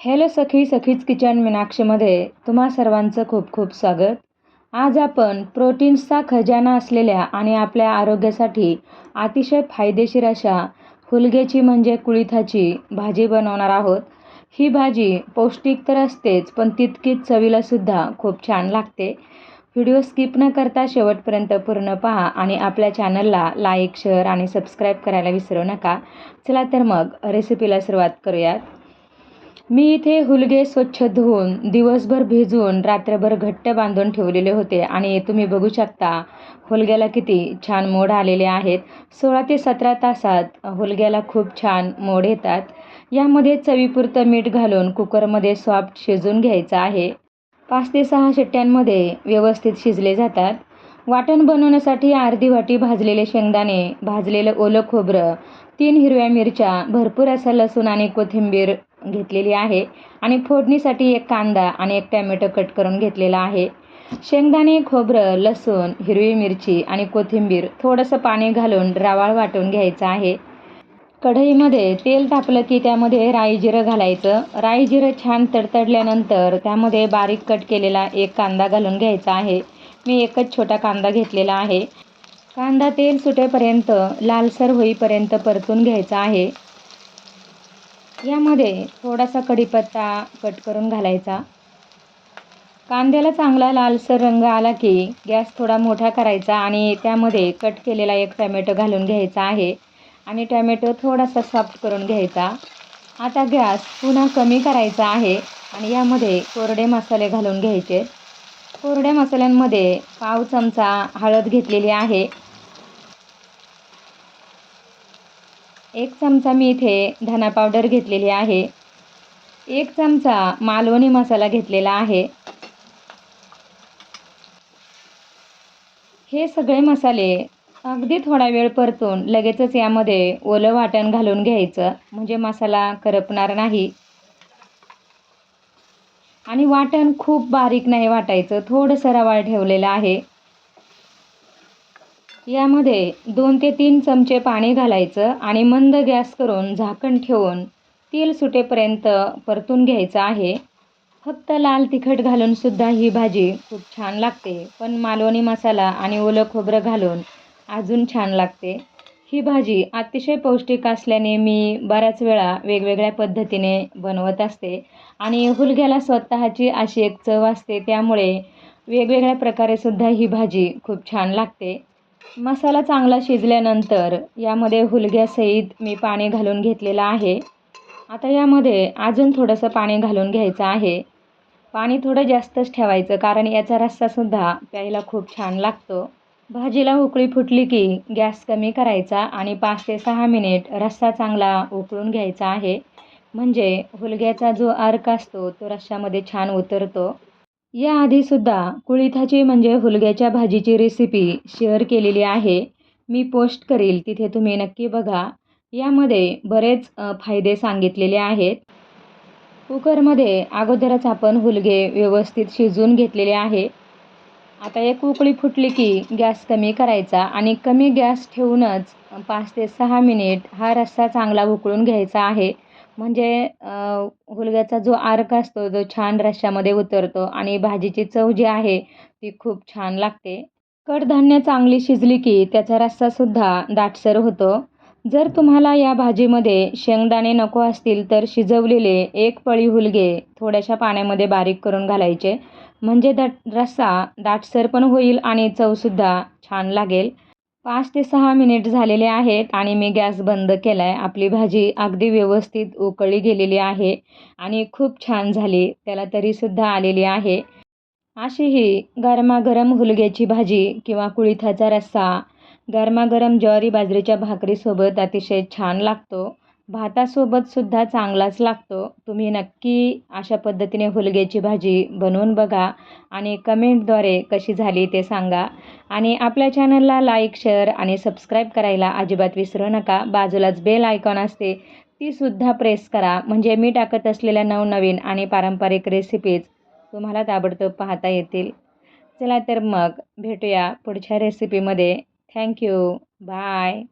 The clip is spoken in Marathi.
हॅलो सखी सखीच किचन मीनाक्षीमध्ये तुम्हा सर्वांचं खूप खूप स्वागत. आज आपण प्रोटीन्सचा खजाना असलेल्या आणि आपल्या आरोग्यासाठी अतिशय फायदेशीर अशा हुलग्याची म्हणजे कुळिथाची भाजी बनवणार आहोत. ही भाजी पौष्टिक तर असतेच पण तितकीच चवीलासुद्धा खूप छान लागते. व्हिडिओ स्किप न करता शेवटपर्यंत पूर्ण पहा आणि आपल्या चॅनलला लाईक शेअर आणि सबस्क्राईब करायला विसरू नका. चला तर मग रेसिपीला सुरुवात करूयात. मी इथे हुलगे स्वच्छ धुवून दिवसभर भिजवून रात्रभर घट्ट बांधून ठेवलेले होते. आणि तुम्ही बघू शकता हुलग्याला किती छान मोड आलेले आहेत. सोळा ते सतरा तासात हुलग्याला खूप छान मोड येतात. यामध्ये चवीपुरतं मीठ घालून कुकरमध्ये सॉफ्ट शिजून घ्यायचं आहे. पाच ते सहा शिट्ट्यांमध्ये व्यवस्थित शिजले जातात. वाटण बनवण्यासाठी अर्धी वाटी भाजलेले शेंगदाणे भाजलेलं ओलं खोबरं तीन हिरव्या मिरच्या भरपूर असा लसूण आणि कोथिंबीर घेतलेली आहे. आणि फोडणीसाठी एक कांदा आणि एक टॅमॅटो कट करून घेतलेला आहे. शेंगदाणे खोबरं लसूण हिरवी मिरची आणि कोथिंबीर थोडंसं पाणी घालून रवाळ वाटून घ्यायचं आहे. कढईमध्ये तेल तापलं की त्यामध्ये राई जिरं घालायचं. राई जिरं छान तडतडल्यानंतर त्यामध्ये बारीक कट केलेला एक कांदा घालून घ्यायचा आहे. मी एकच छोटा कांदा घेतलेला आहे. कांदा तेल सुटेपर्यंत लालसर होईपर्यंत परतून घ्यायचा आहे. यामध्ये थोडासा कढीपत्ता कट करून घालायचा. कांद्याला चांगला लालसर रंग आला की गॅस थोडा मोठा करायचा आणि त्यामध्ये कट केलेला एक टॅमॅटो घालून घ्यायचा आहे आणि टॅमॅटो थोडासा सॉफ्ट करून घ्यायचा. आता गॅस पुन्हा कमी करायचा आहे आणि यामध्ये कोरडे मसाले घालून घ्यायचे. कोरड्या मसाल्यांमध्ये पाव चमचा हळद घेतलेली आहे एक चमचा मी इथे धना पावडर घेतलेली आहे. एक चमचा मालवणी मसाला घेतलेला आहे. हे सगळे मसाले अगदी थोडा वेळ परतून लगेचच यामध्ये ओलं वाटण घालून घ्यायचं. म्हणजे मसाला करपणार नाही. आणि वाटण खूप बारीक नाही वाटायचं. थोडंसं रवाळ ठेवलेलं आहे. यामध्ये दोन ते तीन चमचे पाणी घालायचं आणि मंद गॅस करून झाकण ठेवून तेल सुटेपर्यंत परतून घ्यायचं आहे. फक्त लाल तिखट घालूनसुद्धा ही भाजी खूप छान लागते. पण मालवणी मसाला आणि ओलं खोबरं घालून अजून छान लागते. ही भाजी अतिशय पौष्टिक असल्याने मी बऱ्याच वेळा वेगवेगळ्या पद्धतीने बनवत असते. आणि हुलग्याला स्वतःची अशी एक चव असते त्यामुळे वेगवेगळ्या प्रकारेसुद्धा ही भाजी खूप छान लागते. मसाला चांगला शिजल्यानंतर यामध्ये हुलग्यासहित मी पाणी घालून घेतलेलं आहे. आता यामध्ये अजून थोडंसं पाणी घालून घ्यायचं आहे. पाणी थोडं जास्तच ठेवायचं कारण याचा रस्सासुद्धा प्यायला खूप छान लागतो. भाजीला उकळी फुटली की गॅस कमी करायचा आणि पाच ते सहा मिनिट रस्सा चांगला उकळून घ्यायचा आहे. म्हणजे हुलग्याचा जो अर्क असतो तो रश्श्यामध्ये छान उतरतो. याआधीसुद्धा कुळिथाची म्हणजे हुलग्याच्या भाजीची रेसिपी शेअर केलेली आहे. मी पोस्ट करील तिथे तुम्ही नक्की बघा. यामध्ये बरेच फायदे सांगितलेले आहेत. कुकरमध्ये अगोदरच आपण हुलगे व्यवस्थित शिजवून घेतलेले आहे. आता एक उकळी फुटली की गॅस कमी करायचा आणि कमी गॅस ठेवूनच पाच ते सहा मिनिट हा रस्सा चांगला उकळून घ्यायचा आहे. म्हणजे हुलग्याचा जो अर्क असतो जो छान रश्श्यामध्ये उतरतो आणि भाजीची चव जी आहे ती खूप छान लागते. कडधान्य चांगली शिजली की त्याचा रस्सासुद्धा दाटसर होतो. जर तुम्हाला या भाजीमध्ये शेंगदाणे नको असतील तर शिजवलेले एक पळी हुलगे थोड्याशा पाण्यामध्ये बारीक करून घालायचे. म्हणजे दाट रस्सा दाटसर पण होईल आणि चवसुद्धा छान लागेल. पाच ते सहा मिनिट झालेले आहेत आणि मी गॅस बंद केला आहे आपली भाजी अगदी व्यवस्थित उकळी गेलेली आहे आणि खूप छान झाली. त्याला तरीसुद्धा आलेली आहे. अशी ही गरमागरम हुलग्याची भाजी किंवा कुळिथाचा रस्सा गरमागरम ज्वारी बाजरीच्या भाकरीसोबत अतिशय छान लागतो. भातासोबतसुद्धा चांगलाच लागतो. तुम्ही नक्की अशा पद्धतीने हुलग्याची भाजी बनवून बघा आणि कमेंटद्वारे कशी झाली ते सांगा. आणि आपल्या चॅनलला लाईक शेअर आणि सबस्क्राईब करायला अजिबात विसरू नका. बाजूलाच बेल आयकॉन असते तीसुद्धा प्रेस करा. म्हणजे मी टाकत असलेल्या नवनवीन आणि पारंपरिक रेसिपीज तुम्हाला ताबडतोब पाहता येतील. चला तर मग भेटूया पुढच्या रेसिपीमध्ये थँक्यू बाय